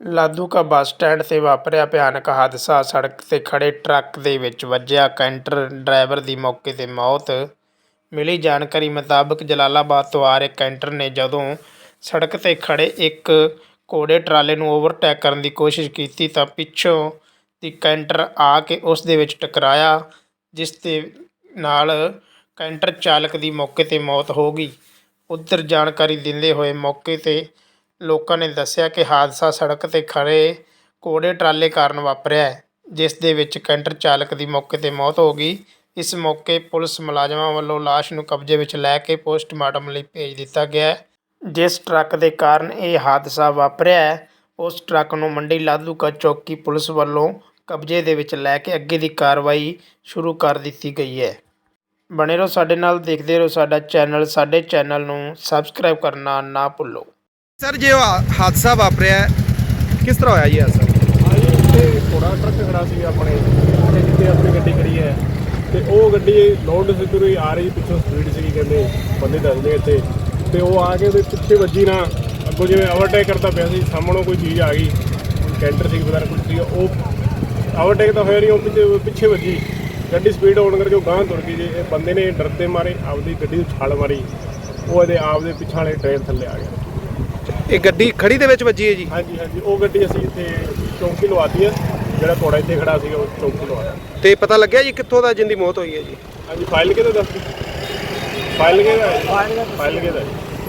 Ladhuka bus stand 'ਤੇ ਵਾਪਰਿਆ ਭਿਆਨਕ ਹਾਦਸਾ। ਸੜਕ 'ਤੇ ਖੜ੍ਹੇ ਟਰੱਕ ਦੇ ਵਿੱਚ ਵੱਜਿਆ ਕੈਂਟਰ। ਡਰਾਈਵਰ ਦੀ ਮੌਕੇ 'ਤੇ ਮੌਤ। ਮਿਲੀ ਜਾਣਕਾਰੀ ਮੁਤਾਬਕ ਜਲਾਲਾਬਾਦ ਤੋਂ ਆ ਰਹੇ ਕੈਂਟਰ ਨੇ ਜਦੋਂ ਸੜਕ 'ਤੇ ਖੜ੍ਹੇ ਇੱਕ ਘੋੜੇ ਟਰਾਲੇ ਨੂੰ ਓਵਰਟੇਕ ਕਰਨ ਦੀ ਕੋਸ਼ਿਸ਼ ਕੀਤੀ ਤਾਂ ਪਿੱਛੋਂ ਦੀ ਕੈਂਟਰ ਆ ਕੇ ਉਸ ਦੇ ਵਿੱਚ ਟਕਰਾਇਆ, ਜਿਸ ਦੇ ਨਾਲ ਕੈਂਟਰ ਚਾਲਕ ਦੀ ਮੌਕੇ 'ਤੇ ਮੌਤ ਹੋ ਗਈ। ਉੱਧਰ ਜਾਣਕਾਰੀ ਦਿੰਦੇ ਹੋਏ ਮੌਕੇ 'ਤੇ ਲੋਕਾਂ ਨੇ ਦੱਸਿਆ ਕਿ ਹਾਦਸਾ ਸੜਕ 'ਤੇ ਖੜ੍ਹੇ ਘੋੜੇ ਟਰਾਲੇ ਕਾਰਨ ਵਾਪਰਿਆ ਜਿਸ ਦੇ ਵਿੱਚ ਕੈਂਟਰ ਚਾਲਕ ਦੀ ਮੌਕੇ 'ਤੇ ਮੌਤ ਹੋ ਗਈ। ਇਸ ਮੌਕੇ ਪੁਲਿਸ ਮੁਲਾਜ਼ਮਾਂ ਵੱਲੋਂ ਲਾਸ਼ ਨੂੰ ਕਬਜ਼ੇ ਵਿੱਚ ਲੈ ਕੇ ਪੋਸਟਮਾਰਟਮ ਲਈ ਭੇਜ ਦਿੱਤਾ ਗਿਆ ਜਿਸ ਟਰੱਕ ਦੇ ਕਾਰਨ ਇਹ ਹਾਦਸਾ ਵਾਪਰਿਆ ਹੈ, ਉਸ ਟਰੱਕ ਨੂੰ ਮੰਡੀ ਲਾਧੂਕਾ ਚੌਕੀ ਪੁਲਿਸ ਵੱਲੋਂ ਕਬਜ਼ੇ ਦੇ ਵਿੱਚ ਲੈ ਕੇ ਅੱਗੇ ਦੀ ਕਾਰਵਾਈ ਸ਼ੁਰੂ ਕਰ ਦਿੱਤੀ ਗਈ ਹੈ। ਬਣੇ ਰਹੋ ਸਾਡੇ ਨਾਲ, ਦੇਖਦੇ ਰਹੋ ਸਾਡਾ ਚੈਨਲ, ਸਾਡੇ ਚੈਨਲ ਨੂੰ ਸਬਸਕ੍ਰਾਈਬ ਕਰਨਾ ਨਾ ਭੁੱਲੋ। ਸਰ ਜੇ ਉਹ ਹਾਦਸਾ ਵਾਪਰਿਆ ਕਿਸ ਤਰ੍ਹਾਂ ਹੋਇਆ ਜੀ ਹਾਦਸਾ? ਹਾਂਜੀ ਇੱਥੇ ਥੋੜਾ ਟਰੱਕ ਖੜਾ ਸੀ ਆਪਣੇ ਤੇ ਜਿੱਥੇ ਆਪਣੀ ਗੱਡੀ ਖੜੀ ਹੈ। ਤੇ ਉਹ ਗੱਡੀ ਲੋਡ ਸਿੱਧੂ ਹੀ ਆ ਰਹੀ, ਪਿੱਛੋਂ ਸਪੀਡ ਸੀ ਕਹਿੰਦੇ ਬੰਦੇ ਦੱਸਦੇ ਇੱਥੇ। ਤੇ ਉਹ ਆ ਕੇ ਉਹਦੇ ਪਿੱਛੇ ਵੱਜੀ ਨਾ, ਅੱਗੋਂ ਜਿਵੇਂ ਓਵਰਟੇਕ ਕਰਦਾ ਪਿਆ ਸੀ, ਸਾਹਮਣੋਂ ਕੋਈ ਚੀਜ਼ ਆ ਗਈ ਕੈਂਟਰ ਸੀ ਪਤਾ ਨਹੀਂ ਕੁਝ ਸੀ, ਉਹ ਓਵਰਟੇਕ ਤਾਂ ਹੋਇਆ ਨਹੀਂ ਉਹ ਪਿੱਛੇ ਵੱਜੀ। ਗੱਡੀ ਸਪੀਡ ਹੋਣ ਕਰਕੇ ਉਹ ਗਾਂਹ ਤੁਰ ਗਈ ਜੇ। ਇਹ ਬੰਦੇ ਨੇ ਡਰਦੇ ਮਾਰੇ, ਆਪਦੀ ਗੱਡੀ ਨੂੰ ਛਾਲ ਮਾਰੀ। ਉਹ ਇਹਦੇ ਆਪਦੇ ਵਾਲੇ ਟ੍ਰੇਨ ਥੱਲੇ ਆ ਗਿਆ। ਇਹ ਗੱਡੀ ਖੜੀ ਦੇ ਵਿੱਚ ਵੱਜੀ ਹੈ ਜੀ? ਹਾਂਜੀ ਹਾਂਜੀ। ਉਹ ਗੱਡੀ ਅਸੀਂ ਇੱਥੇ ਚੌਂਕੀ ਲਵਾਤੀ ਹੈ। ਜਿਹੜਾ ਘੋੜਾ ਇੱਥੇ ਖੜਾ ਸੀਗਾ ਉਹ ਚੌਂਕੀ ਲਵਾਇਆ ਤੇ ਪਤਾ ਲੱਗਿਆ ਜੀ ਕਿੱਥੋਂ ਦਾ ਜਿੰਦੀ ਮੌਤ ਹੋਈ ਹੈ ਜੀ? ਹਾਂਜੀ ਫਾਈਲ ਕਿਹਦਾ ਦੱਸ ਫਾਈਲ ਕਿਹਦਾ ਫਾਈਲ ਕਿਹਦਾ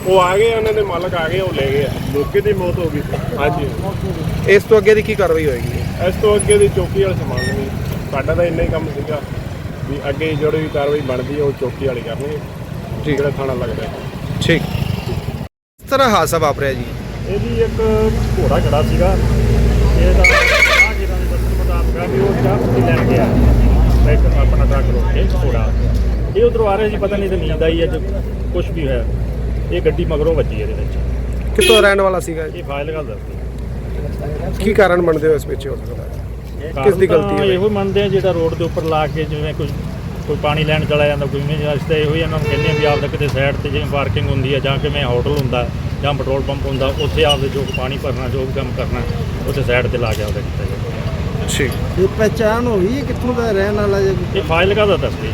ਉਹ ਆ ਗਏ ਉਹਨਾਂ ਦੇ ਮਾਲਕ ਆ ਗਏ ਉਹ ਲੈ ਗਏ ਆ। ਮੌਕੇ ਦੀ ਮੌਤ ਹੋ ਗਈ ਹਾਂਜੀ। ਇਸ ਤੋਂ ਅੱਗੇ ਦੀ ਕੀ ਕਾਰਵਾਈ ਹੋਏਗੀ? ਇਸ ਤੋਂ ਅੱਗੇ ਦੀ ਚੌਕੀ ਵਾਲੇ ਸੰਭਾਲ ਲੈਣਗੇ ਸਾਡਾ ਤਾਂ ਇੰਨਾ ਹੀ ਕੰਮ ਸੀਗਾ ਵੀ ਅੱਗੇ ਜਿਹੜੀ ਵੀ ਕਾਰਵਾਈ ਬਣਦੀ ਹੈ ਉਹ ਚੌਕੀ ਵਾਲੇ ਕਰਨਗੇ। ਜੀ। ਜਿਹੜਾ ਥਾਣਾ ਲੱਗਦਾ ਹੈ। ਠੀਕ ਤਰ੍ਹਾਂ ਹਾਦਸਾ ਵਾਪਰਿਆ ਜੀ? ਇਹ ਜੀ ਇੱਕ ਘੋੜਾ ਖੜਾ ਸੀਗਾ। ਇਹਦਾ ਆਹ ਜਿਹੜਾ ਦੇ ਦੱਸਣ ਮੁਤਾਬਕ ਆ ਵੀ ਉਹ ਚਾਹ ਪੱਤੀ ਲੈਣ ਗਿਆ ਇੱਕ ਆਪਣਾ ਟਰੱਕ ਰੋਕ ਕੇ ਘੋੜਾ। ਇਹ ਉਧਰੋਂ ਆ ਰਿਹਾ ਸੀ ਪਤਾ ਨਹੀਂ ਤੇ ਨੀਂਦ ਆਈ ਅੱਜ ਕੁਝ ਵੀ ਹੋਇਆ। ਇਹ ਗੱਡੀ ਮਗਰੋਂ ਵੱਜੀ ਇਹਦੇ ਵਿੱਚ। ਕਿੱਥੋਂ ਰਹਿਣ ਵਾਲਾ ਸੀਗਾ ਇਹ ਫਾਈਲ ਗੱਲ ਦੱਸਦੀ ਕੀ ਕਾਰਨ ਬਣਦੇ ਹੋ ਇਸ ਪਿੱਛੇ ਹੋ ਸਕਦਾ? ਕਿਸ ਦੀ ਗਲਤੀ ਹੈ? ਇਹੋ ਮੰਨਦੇ ਆ ਜਿਹੜਾ ਰੋਡ ਦੇ ਉੱਪਰ ਲਾ ਕੇ ਜਿਵੇਂ ਕੋਈ ਕੋਈ ਪਾਣੀ ਲੈਣ ਚਲਾ ਜਾਂਦਾ ਕੋਈ ਮੈਂ ਰਸਤਾ ਇਹੋ ਹੀ ਇਹਨਾਂ ਨੂੰ ਕਹਿੰਦੇ ਆ ਵੀ ਆਪਦਾ ਕਿਤੇ ਸਾਈਡ ਤੇ ਜਿਵੇਂ ਪਾਰਕਿੰਗ ਹੁੰਦੀ ਹੈ ਜਾਂ ਕਿਵੇਂ ਹੋਟਲ ਹੁੰਦਾ ਜਾਂ ਪੈਟਰੋਲ ਪੰਪ ਹੁੰਦਾ ਉੱਥੇ ਆਪਦੇ ਜੋ ਪਾਣੀ ਭਰਨਾ ਜੋ ਵੀ ਕੰਮ ਕਰਨਾ ਉੱਥੇ ਸਾਈਡ ਤੇ ਲਾ ਕੇ ਆਪਦਾ ਕੀਤਾ ਜਾਂਦਾ ਠੀਕ ਇਹ ਪਹਿਚਾਣ ਹੋਈ ਹੈ ਕਿੱਥੋਂ ਦਾ ਰਹਿਣ ਵਾਲਾ ਜੇ? ਇਹ ਫਾਈਲ ਕਾਹਦਾ ਦੱਸਦੀ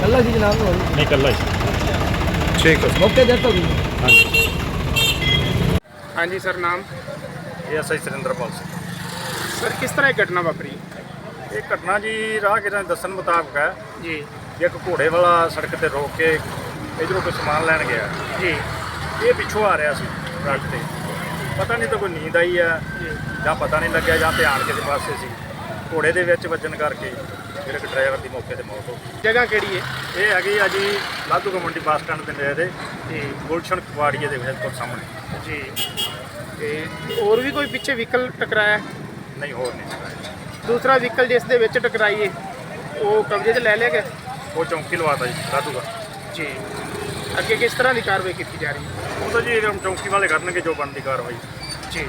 ਕੱਲਾ ਜੀ। ਜਨਾਬ ਹੋਈ ਨਹੀਂ ਇਕੱਲਾ ਹੀ ਠੀਕ ਹੈ। ਮੌਕੇ ਦੇ ਤੋਂ ਹਾਂਜੀ। ਹਾਂਜੀ ਸਰ ਨਾਮ? ਇਹ ਐਸਆਈ ਸਰਿੰਦਰਪਾਲ ਸਿੰਘ। ਸਰ ਕਿਸ ਤਰ੍ਹਾਂ ਇਹ ਘਟਨਾ ਵਾਪਰੀ? ਇਹ ਘਟਨਾ ਜੀ ਰਾਹਗੀਰਾਂ ਦੇ ਦੱਸਣ ਮੁਤਾਬਕ ਹੈ। ਜੀ। ਇੱਕ ਘੋੜੇ ਵਾਲਾ ਸੜਕ ਤੇ ਰੋਕ ਕੇ ਇਧਰੋਂ ਕੋਈ ਸਮਾਨ ਲੈਣ ਗਿਆ। ਜੀ। ਇਹ ਪਿੱਛੋਂ ਆ ਰਿਹਾ ਸੀ ਟਰੱਕ ਤੇ। ਪਤਾ ਨਹੀਂ ਤਾਂ ਕੋਈ ਨੀਂਦ ਆਈ ਆ ਜਾਂ। ਪਤਾ ਨਹੀਂ ਲੱਗਿਆ ਜਾਂ ਧਿਆਨ ਕਿਸੇ ਪਾਸੇ ਸੀ। ਘੋੜੇ ਦੇ ਵਿੱਚ ਵੱਜਣ ਕਰਕੇ ਜਿਹੜੇ ਕਿ ਡਰਾਈਵਰ ਦੀ ਮੌਕੇ ਤੇ ਮੌਤ ਹੋ ਜਗ੍ਹਾ ਕਿਹੜੀ ਹੈ? ਗਈ ਇਹ ਹੈਗੀ ਆ ਜੀ ਲਾਧੂਗਾ ਮੰਡੀ ਬੱਸ ਸਟੈਂਡ ਦੇ ਨੇੜੇ ਦੇ ਜੀ। ਗੁਲਸ਼ਨ ਕੁਆੜੀਏ ਦੇ ਬਿਲਕੁਲ ਸਾਹਮਣੇ। ਜੀ। ਤੇ ਹੋਰ ਵੀ ਕੋਈ ਪਿੱਛੇ ਵਹੀਕਲ ਟਕਰਾਇਆ? ਨਹੀਂ ਹੋਰ ਨਹੀਂ। ਦੂਸਰਾ ਵਹੀਕਲ ਜਿਸ ਦੇ ਵਿੱਚ ਟਕਰਾਈ ਹੈ ਉਹ ਕਬਜ਼ੇ 'ਚ ਲੈ ਲਿਆ ਗਿਆ। ਉਹ ਚੌਂਕੀ ਲਵਾਤਾ ਜੀ ਲਾਧੂਗਾ ਜੀ। ਅੱਗੇ ਕਿਸ ਤਰ੍ਹਾਂ ਦੀ ਕਾਰਵਾਈ ਕੀਤੀ ਜਾ ਰਹੀ ਹੈ? ਉਹ ਤਾਂ ਜੀ ਹੁਣ ਚੌਂਕੀ ਵਾਲੇ ਕਰਨਗੇ ਜੋ ਬਣਦੀ ਕਾਰਵਾਈ। ਜੀ।